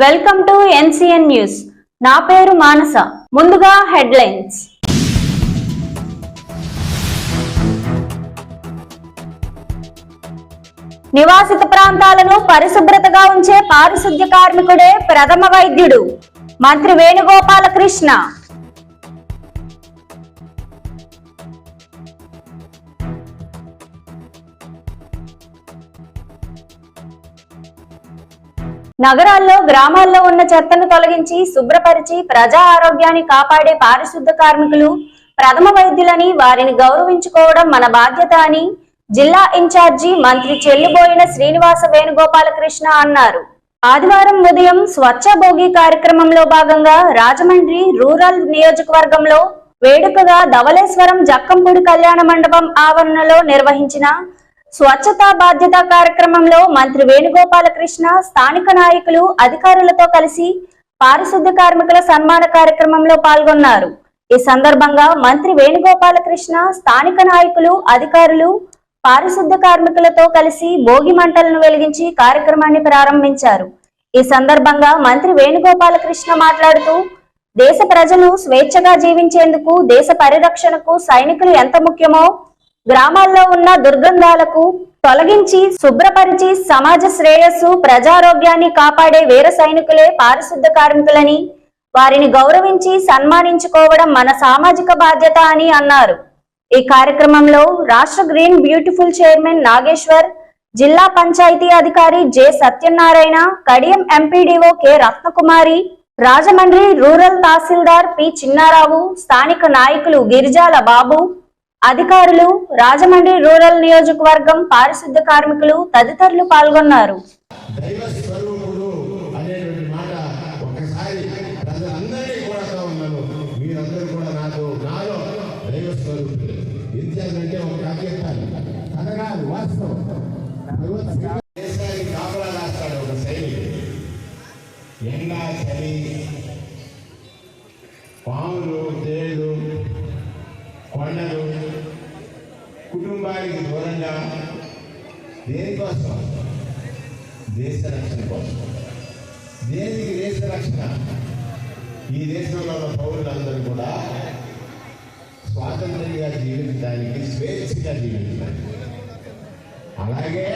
Welcome to NCN news. నా పేరు మానస. ముందుగా హెడ్లైన్స్. నివాసిత ప్రాంతాలను పరిశుభ్రతగా ఉంచే పారిశుద్ధ్య కార్మికుడే ప్రథమ వైద్యుడు. మంత్రి వేణుగోపాలకృష్ణ. నగరాల్లో గ్రామాల్లో ఉన్న చెత్తను తొలగించి శుభ్రపరిచి ప్రజా ఆరోగ్యాన్ని కాపాడే పారిశుద్ధ కార్మికులు ప్రథమ వైద్యులని వారిని గౌరవించుకోవడం మన బాధ్యత అని జిల్లా ఇన్ఛార్జి మంత్రి చెల్లిబోయిన శ్రీనివాస వేణుగోపాలకృష్ణ అన్నారు. ఆదివారం ఉదయం స్వచ్ఛ భోగి కార్యక్రమంలో భాగంగా రాజమండ్రి రూరల్ నియోజకవర్గంలో వేడుకగా ధవళేశ్వరం జక్కంపూడి కళ్యాణ మండపం ఆవరణలో నిర్వహించిన స్వచ్ఛతా బాధ్యత కార్యక్రమంలో మంత్రి వేణుగోపాలకృష్ణ స్థానిక నాయకులు అధికారులతో కలిసి పారిశుద్ధ కార్మికుల సన్మాన కార్యక్రమంలో పాల్గొన్నారు. ఈ సందర్భంగా మంత్రి వేణుగోపాలకృష్ణ స్థానిక నాయకులు అధికారులు పారిశుద్ధ కార్మికులతో కలిసి భోగి మంటలను వెలిగించి కార్యక్రమాన్ని ప్రారంభించారు. ఈ సందర్భంగా మంత్రి వేణుగోపాలకృష్ణ మాట్లాడుతూ దేశ ప్రజలు స్వేచ్ఛగా జీవించేందుకు దేశ పరిరక్షణకు సైనికులు ఎంత ముఖ్యమో గ్రామాల్లో ఉన్న దుర్గంధాలకు తొలగించి శుభ్రపరిచి సమాజ శ్రేయస్సు ప్రజారోగ్యాన్ని కాపాడే వీర సైనికులే పారిశుద్ధ కార్మికులని. వారిని గౌరవించి సన్మానించుకోవడం మన సామాజిక బాధ్యత అని అన్నారు. ఈ కార్యక్రమంలో రాష్ట్ర గ్రీన్ బ్యూటిఫుల్ చైర్మన్ నాగేశ్వర్ జిల్లా పంచాయతీ అధికారి J Satyanarayana Kadiyam MPDO K Ratnakumari Rajahmundry rural తహసీల్దార్ పి చిన్నారావు స్థానిక నాయకులు గిరిజాల బాబు అధికారులు రాజమండ్రి రూరల్ నియోజకవర్గం పారిశుద్ధ కార్మికులు తదితరులు పాల్గొన్నారు. ఎండా చలి పాములు తేళ్ళు కొండలు వారికి దూరంగా దేనికోసం దేశ రక్షణ కోసం. దేనికి దేశ రక్షణ? ఈ దేశంలో ఉన్న పౌరులందరూ కూడా స్వాతంత్రంగా జీవించడానికి స్వేచ్ఛగా జీవించడానికి. అలాగే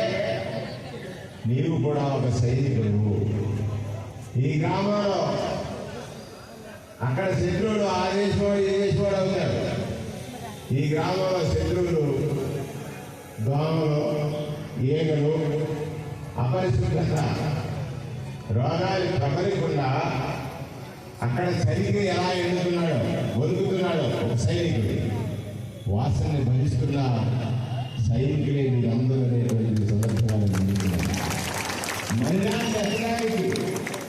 నీవు కూడా ఒక సైనికుడు. ఈ గ్రామంలో అక్కడ శత్రువులు ఆ దేశంలో ఈ దేశంలో అవుతారు. ఈ గ్రామంలో శత్రువులు దోమలు ఏగలు అపరిశుభ్రత రోగాలు ప్రబలకుండా అక్కడ సైనికుడు ఎలా ఎన్నుకున్నాడో వణుకుతున్నాడో ఒక సైనికుడు. వాసనని భరిస్తున్న సైనికులే మీరందరూ అనేటువంటి సందర్భాలు మహిళా మరణాన్ని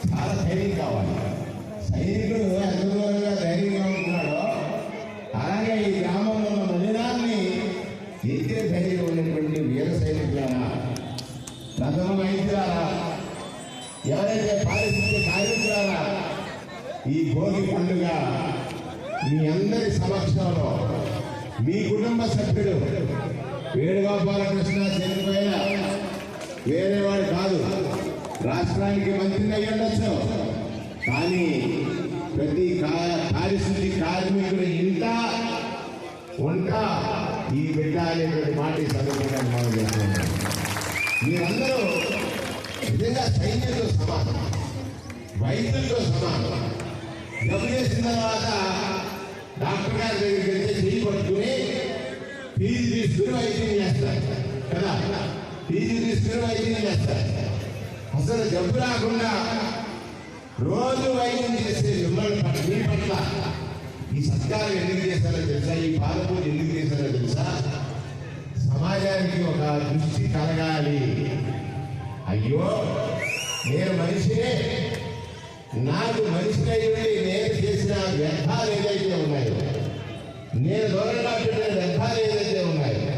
చాలా ధైర్యం కావాలి. సైనికుడు ఎంత దూరంగా ధైర్యంగా ఉంటున్నాడో అలాగే ఈ ఎత్తే ధైర్యం ఉన్నటువంటి వీర సైనికులారా ప్రథమ వైద్యులారా ఎవరైతే పారిశుద్ధ్య కార్మికులారా ఈ భోగి పండుగ మీ అందరి సమక్షంలో మీ కుటుంబ సభ్యుడు వేణుగోపాలకృష్ణ చనిపోయిన వేరే వాడు కాదు రాష్ట్రానికి మంత్రిని అయ్యి ఉండొచ్చు. కానీ ప్రతి కా- పారిశుద్ధ్య కార్మికుడు ఇంట ఉంటా ఈ బిడ్డ అనేటువంటి మాట ఈ సందర్భంగా మనం చేస్తున్నాం మీరందరూ నిజంగా సైన్యంతో సమానం వైద్యులతో సమానం. జబ్బు చేసిన తర్వాత డాక్టర్ గారి దగ్గరికి వెళ్తే చేయి పట్టుకుని ఫీజు తీసుకుని వైద్యం చేస్తారు కదా? ఫీజు తీసుకుని వైద్యం చేస్తారు. అసలు జబ్బు రాకుండా రోజు వైద్యం చేసే మిమ్మల్ని మీ పట్ల ఈ సత్కారం ఎందుకు చేస్తారో తెలుసా? ఈ పాలపూజ ఎందుకు చేస్తారో తెలుసా సమాజానికి ఒక దృష్టి కలగాలి. అయ్యో నేను మనిషినే. నాకు మనిషిని ఉండి నేను చేసిన వ్యర్థాలు ఏదైతే ఉన్నాయో నేను దూరంగా పెట్టిన వ్యర్థాలు ఏదైతే ఉన్నాయో